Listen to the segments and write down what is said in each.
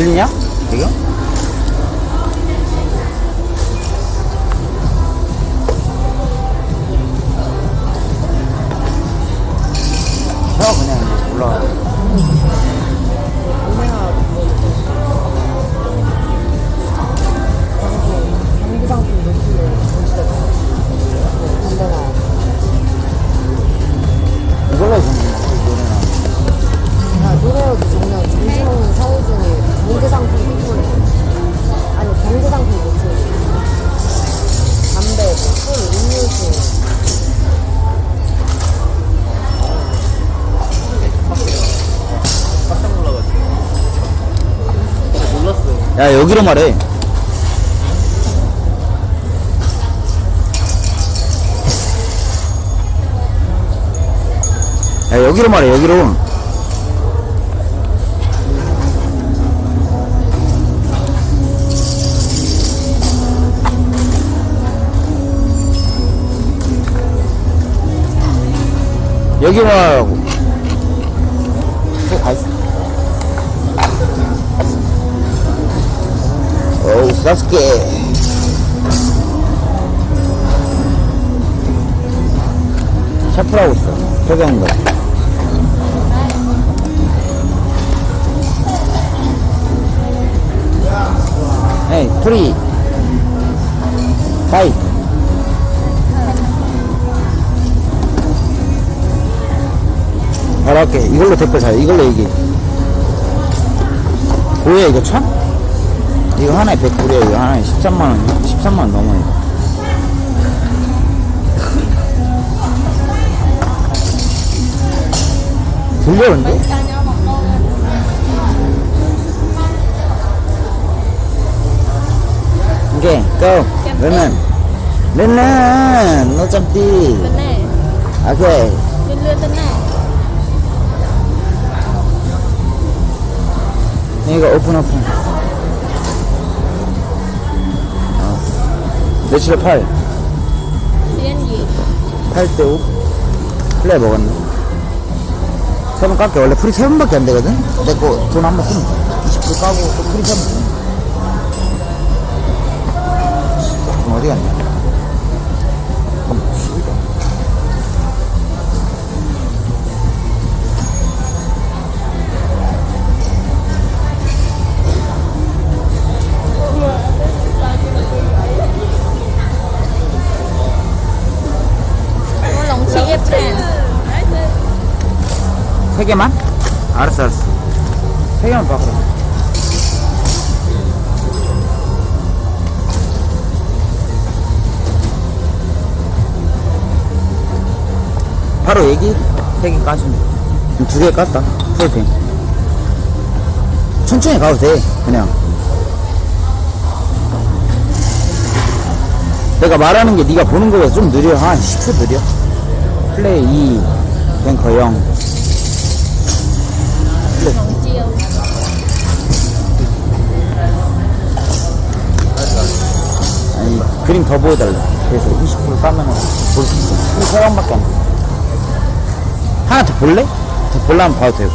아, 들리냐? 지금? 혀 그냥 올라가. 이걸로 주는 노래나. 야 노래도 정말 정신 없는 사회 중에 경제 상품 매출 아니 경제 상품 매출 담배, 술, 음료수 깜짝 놀라가지고. 야, 여기로 말해. 야, 여기로 말해, 여기로. 여기로 말하라고. 또 가있어. 어우, 사스케. 샤프라고 있어. 표정도. 에이, 프리. 하이. 바로 할게. 이걸로 댓글 잘, 이걸로 얘기. 뭐야, 이거 참? 이거 하나에 100불이야. 이거 하나에 13만원. 13만원 넘어, 이거. 들려는데? 오케이, go. 르는. 르는. này, 오케이. lươn 이거 오픈 오픈. 어. 며칠에 8. Xuyên gì? 8대 5. 플레이 먹었네. 세번 깎게. 원래 프리 세 번밖에 안 되거든? 내 거 돈 한번 쓰면 20불 까고 또 프리 세 번. 쓰면. 그럼 어디 갔냐? 세 개만? 알았어, 알았어. 세 개만 봐, 그럼. 바로 얘기? 세개 까주면. 두 개 깠다. 풀핑. 천천히 가도 돼, 그냥. 내가 말하는 게 네가 보는 거보다 좀 느려. 한 10초 느려. 플레이 2, 뱅커 0. 그림 더 보여달래 그래서 20% 까면 볼수 있어. 이 사람밖에 안 돼. 하나 더 볼래? 더 볼라면 봐도 되고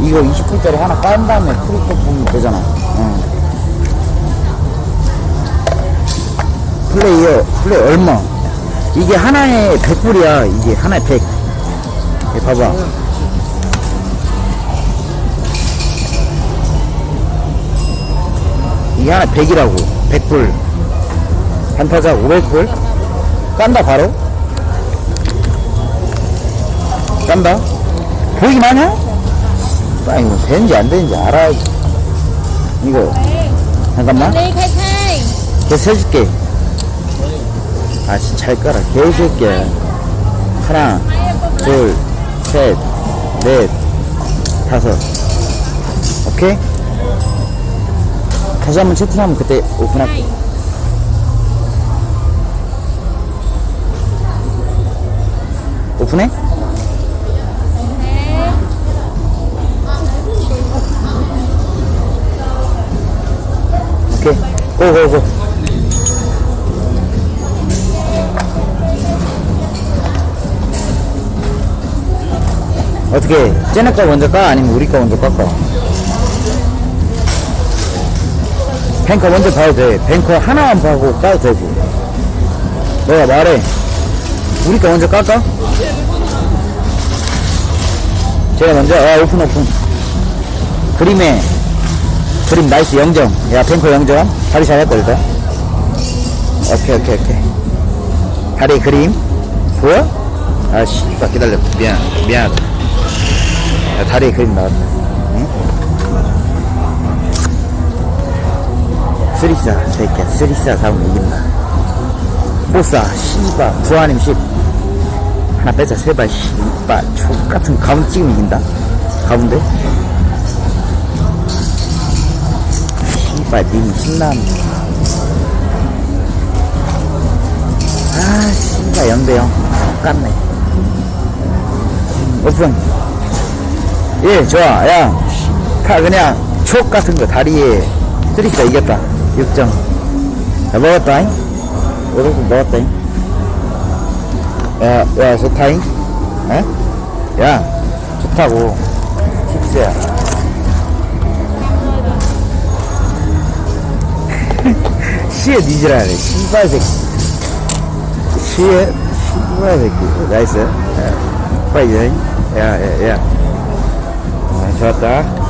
이거 20%짜리 하나 깐 다음에 프리터 보면 되잖아. 어. 플레이어 플레이 얼마? 이게 하나에 100불이야. 이게 하나에 100 이거 봐봐 이게 하나 100이라고. 100불. 한타자 500불? 깐다 바로. 깐다. 보이기만 하냐? 아 이거 되는지 안 되는지 알아야지 이거. 잠깐만. khai. 계속 해줄게. 아 진짜 잘 깔아. 개새끼야 하나 둘셋넷 다섯. 오케이 다시 한번 채팅하면 그때 오픈할게. 오픈해? 오케이. 고고고. 어떻게 쟤네 거 먼저 까 아니면 우리 거 먼저 깎아? 뱅커 먼저 봐도 돼. 뱅커 하나만 봐고 까도 되고. 너가 말해. 우리 거 먼저 깎아? 제가 먼저 아 오픈 오픈. 그림에 그림 나이스 영정. 야 뱅커 영정. 다리 잘할 거다. 오케이 오케이 오케이. 다리 그림 보여? 아씨 기다려 미안 미안하다. 야, 다리에 그림 나왔다. 쓰리싸, 새끼야. 쓰리싸 가면 이긴다. 뽀싸, 씨바, 부하님 씨. 하나 빼자, 세발, 씨바, 족 같은 가운데 찍으면 이긴다. 가운데? 씨발, 님 신나는데. 아, 씨발, 0대0. 똑같네. 오픈. 예, 좋아. 야, 다 그냥 촉 같은 거 다리에 쓰리자 이겼다. 6점. 야, 먹었다잉? 오른쪽 먹었다잉? 야, 야, 좋다잉? 에? 야, 좋다고. tips야. 시에 니지라네. 씨발 새끼. 시에, 씨발 새끼. 나이스. 야, 빨리, 야, 야, 야. 아, 좋았다.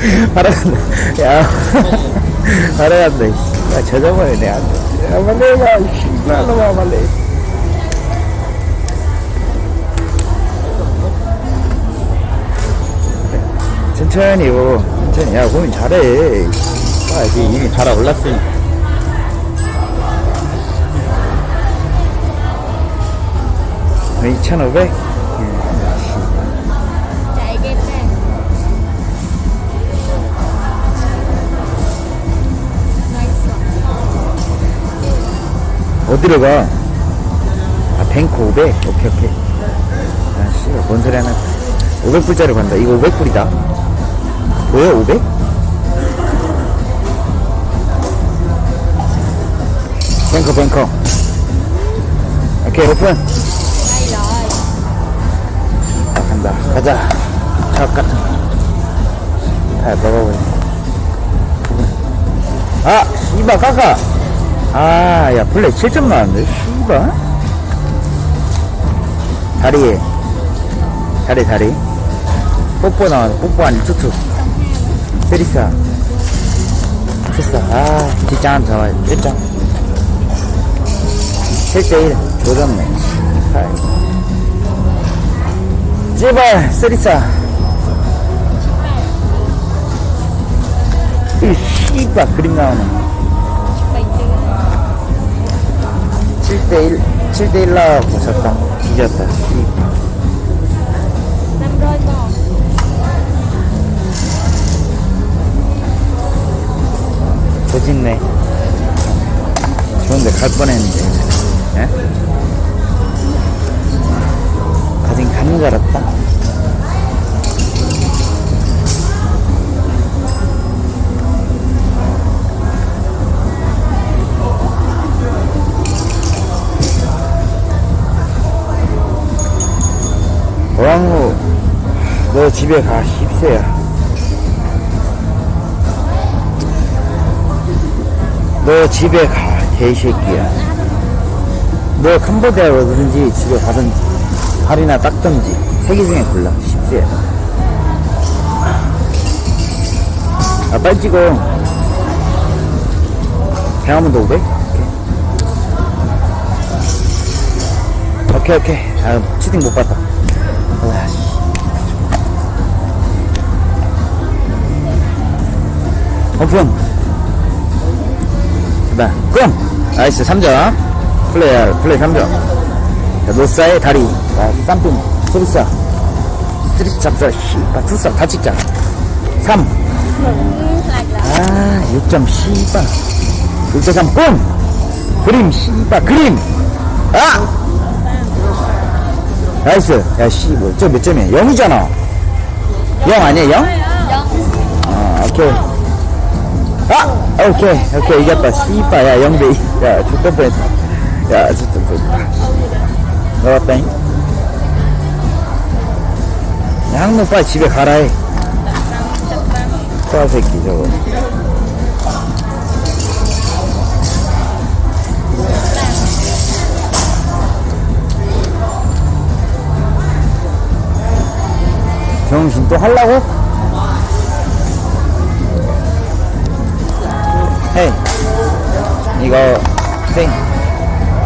바라간다. 야. 씨. 야, 저저번에 내가. 야, 빨리 해봐. 씨발, 놈아, 빨리. 천천히, 오. 천천히. 야, 고민 잘해. 아, 이제 이미 달아올랐으니. 2,500? chạy 어디로 가? 아, 뱅크 500? 오케이, 오케이. 아, 씨, 뭔 소리 하나. 500불짜리 간다. 이거 500불이다. 뭐야, 500? 뱅커, 뱅커. 오케이, 오픈. 아, 간다. 가자. 저 같은. 다 먹어보자. 아, 씨바, 까까. 아, 야, 플레이 7점 나왔는데, 씨바. 다리에. 다리, 다리. 뽀뽀 나왔네, 뽀뽀 아니, 투투. 세리사. 됐어. 아, 뒷장 잡아야 돼, 1장. 7대1. 조졌네. 제발 쓰리싸 이 씨발 그림 나오네 7대1 7대1 나와갖고 졌다. còn 조짓네 좋은데 갈 뻔했는데. 예? 가긴 가는 줄 알았다 왕우 너 집에 가 십세야. 너 집에 가 개새끼야. 너 캄보디아 어디든지 집에 가든지 발이나 닦든지 세개 중에 골라 십세야. 아 빨리 찍어. 배하면 더 500? 오케이 오케이 오케이. 아 치팅 못 봤다 오픈 자, 끔! 나이스, 3점. 플레이, 플레이 3점. 자, 노사의 다리. 자, 쌈핀, 소리싸. 쓰리스 잡자 씨발 투싹 다 찍자. 3 Like là 아 6점 씨발. 6대3 뽕 그림 씨발 그림. 아! 나이스. 야 씨뭐 저몇 점이야? 0이잖아. 0 아니야 0? 아 오케이 아 오케이 오케이 이겼다. 씨발 야 0대 2야 죽을 뻔했다. 야 죽을 뻔했다. 나왔다잉. 야 항목 빨리 집에 가라 해. 코아 새끼 저거. 정신 또 하려고? 헤이 이거 생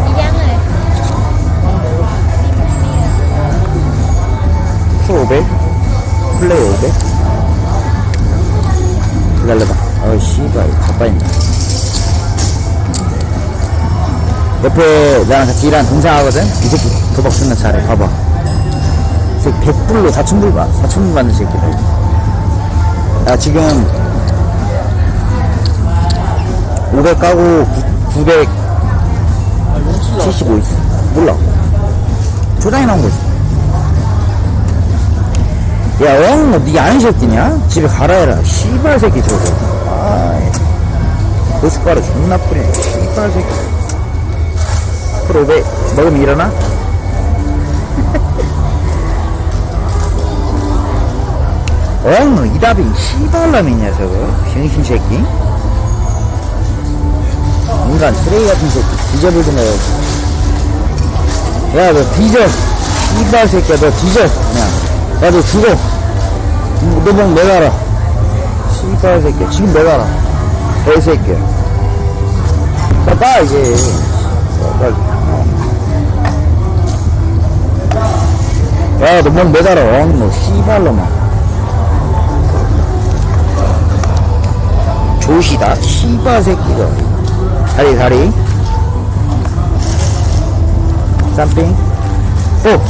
Đi dán rồi 수 500? 플레이 500? 기다려봐 어이 씨발 자빠있네 옆에 나랑 같이 일하는 동생 하거든? 이 새끼 도박 존나 잘해 봐봐 이 새끼 100불로 4천불 봐 4천불 받는 새끼다. 야 지금 500 까고 900 아, 용칠 나75 있어. 몰라. 초장이 나온 거지. 야, 영, 너, 아는 새끼냐? 집에 가라 해라. 씨발 새끼 저거. 아이. 고춧가루 존나 뿌리네. 씨발 새끼. 풀500 먹으면 일어나? 엉, 너 이답이 씨발놈이냐, 저거. 병신 새끼. 인간 쓰레기 같은 새끼. 뒤져보지 마. 야, 너 뒤져. 씨발 새끼야, 너 뒤져. 그냥. 야, 너 죽어. 너목 매달아. 씨발 새끼야. 지금 매달아. 애 새끼야. 나 봐, 이제. 야, 빨리. 야, 너목 매달아. 어, 너 씨발놈아. 조시다. 씨발 새끼가. 다리, 다리. 쌈핑. 오!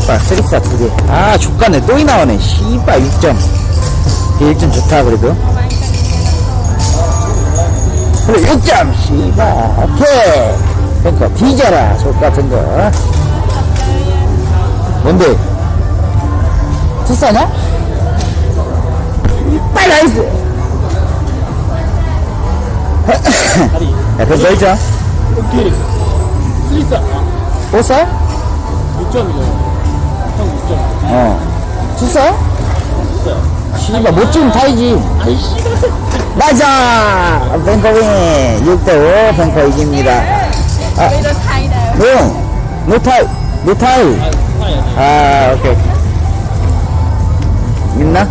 씨발, 쓰리싸 두 개. 아, 족가네. 또이 나오네. 씨발, 6점. 1점 좋다, 그래도. 그래, 6점! 씨발, 오케이! 그니까, 뒤져라, 족 같은 거. 뭔데? 투싸냐? 빨리 나이스! 그거 열자. 오케이. 슬리스 아, 뽀싸? 6점이죠 형 6점. 어. 있어요 씨발 못 찍으면 타이지. 씨발. 맞아! 뱅커 윈 6대5 뱅커 이깁니다. 아. thay đều 노! 노타이 노타이. 아 아 오케이 있나?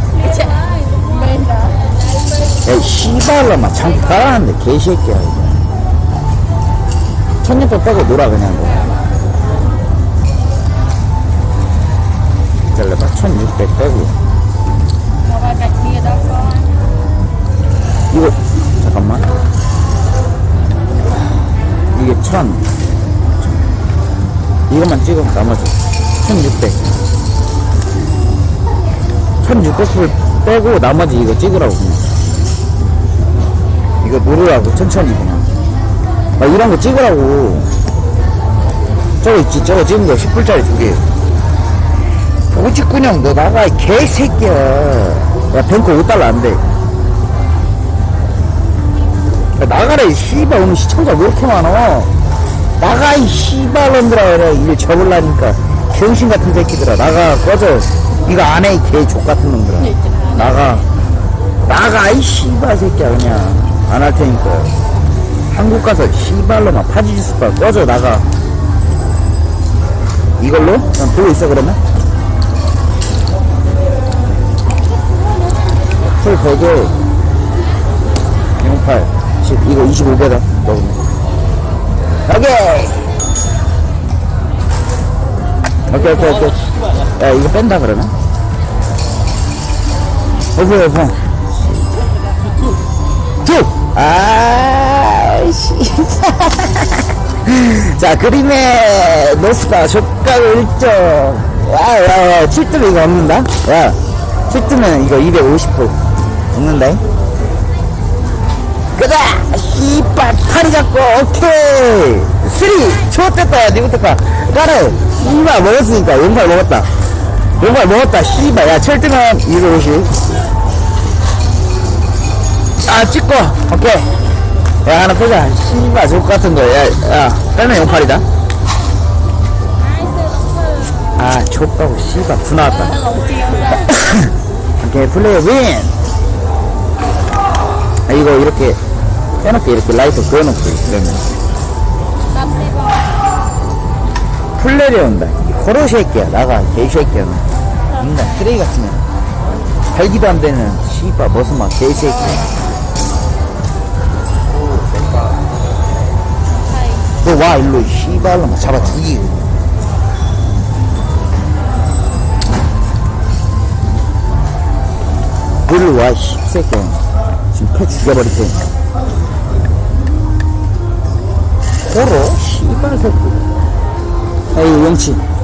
야 씨발놈아 참 깔아놨네 개새끼야 이거. 천육백 빼고 놀아 그냥. 너 기다려봐 천육백 빼고. 이거 잠깐만. 이게 천. 이것만 찍어 나머지 천육백. 천육백불 빼고 나머지 이거 찍으라고. 그냥 이거 누르라고 천천히 그냥. 아 이런 거 찍으라고. 저거 있지? 저거 찍은 거 10불짜리 두개 오직군형 너 나가 이 개새끼야. 야 뱅크 5달러 안돼. 야, 나가라 이 씨발. 오늘 시청자 왜 이렇게 많아? 나가 이 씨발놈들아. 그래 일 접을라니까. 병신 같은 새끼들아. 나가 꺼져. 이거 안해 이 개족 같은 놈들아. 나가. 나가 이 씨발 새끼야 그냥 안 할 테니까. 한국 가서 씨발놈아 파지지스파 꺼져 나가. 이걸로? 그냥 보고 있어 그러면? 풀 100에 08 10 이거 25배다. 먹으면. 오케이 오케이 오케이 오케이. 야 이거 뺀다 그러면? 오케이 오케이. 투 아이씨 자 그림의 노스파 족가루 1점 야, 야, 야, 7뜨면 이거 없는다? 야, 7뜨면 이거 250% 없는다? 가자! 씨발, 팔이 잡고, 오케이! 3! 좋았겠다, 야, 니부터 가. 까래! 씨발, 먹었으니까, 용발 먹었다. 용발 먹었다, 씨발. 야, 7뜨면 250. 아, 찍고, 오케이. 야, 하나 보자. 씨발, 좋을 것 같은 거. 야, 야, 빼면 용팔이다. 아, 족가고, 씨발, 부 나왔다. 오케이, 플레이 윈! 아, 이거 이렇게, 해놓게 이렇게 라이트 그어놓고, 그러면. tập xe bò 플레이 온다. 호로 새끼야, 나가, 개이 새끼야. 인간 쓰레기 같으면. 살기도 안 되는, 씨발, 무슨 막, 개이 새끼야. 너 와, 일로, 씨발로 막 잡아 죽이고. 일로 와, 씨새끼야. 지금 패 죽여버릴 테니까. 호로? 씨발 새끼. 에이, 용치.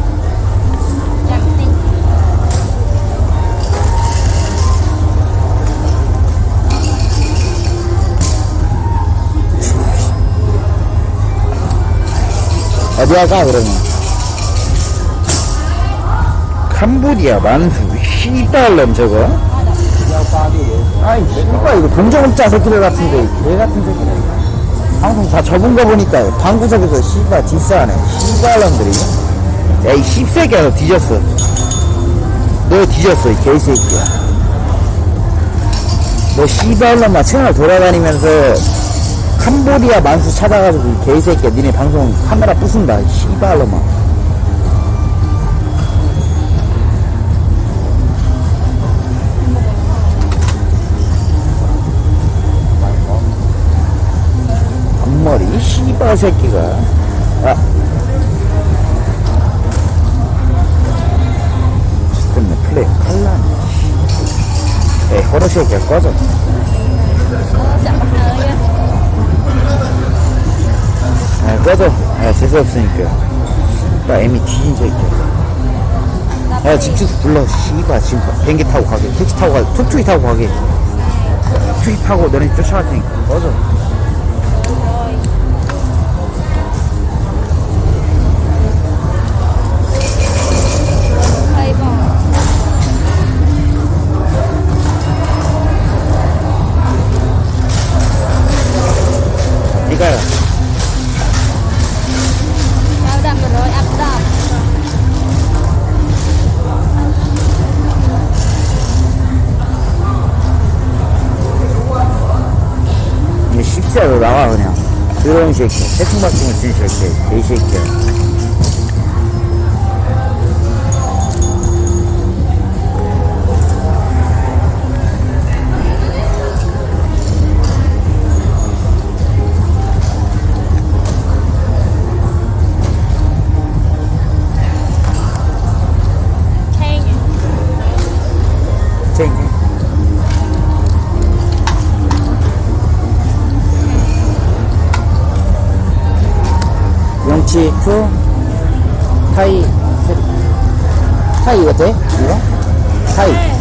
어디야 가 그러면. 캄보디아 만수 씨발놈 저거. 아이 씨발 이거 동정업자 새끼들 같은데 개 같은 새끼들. 방송 다 접은 거 보니까 방구석에서 씨발 디스하네. 씨발놈들이. 야이 씹새끼야 너 뒤졌어. 너 뒤졌어 이 개새끼야. 너 씨발놈아 채널 돌아다니면서 캄보디아 만수 찾아가지고 이 개새끼야 니네 방송 카메라 부순다 이 씨발놈아 앞머리 씨발 새끼가. 아. 때문에 플레이 칼라네 에이 호러 새끼야 꺼져 아, 꺼져. 아, 재수 없으니까. 나 애미 뒤진 새끼야. 야, 집주소 불러. 씨발, 지금 비행기 타고 가게. 택시 타고 가게. 툭툭이 타고 가게. 툭툭이 타고 너네 쫓아갈 테니까. 꺼져. 십자로 나와, 그냥. 더러운 새끼야. 태풍받침을 친 새끼야. 개새끼야. LG2 타이 타이 이거 이거? 타이.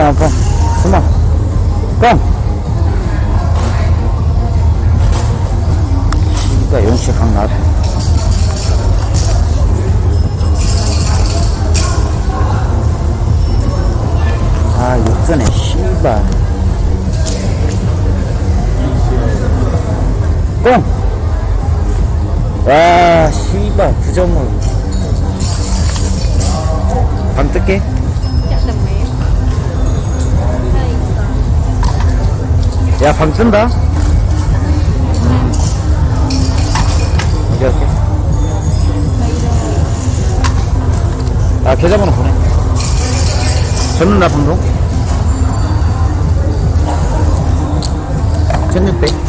아빠 숨어. 꽝 꽝! 와 씨발 부정물 방 뜰게 야, 방 뜬다? 오케이, 오케이. 아, 계좌번호 보내. 졌는다, 방송? 1600.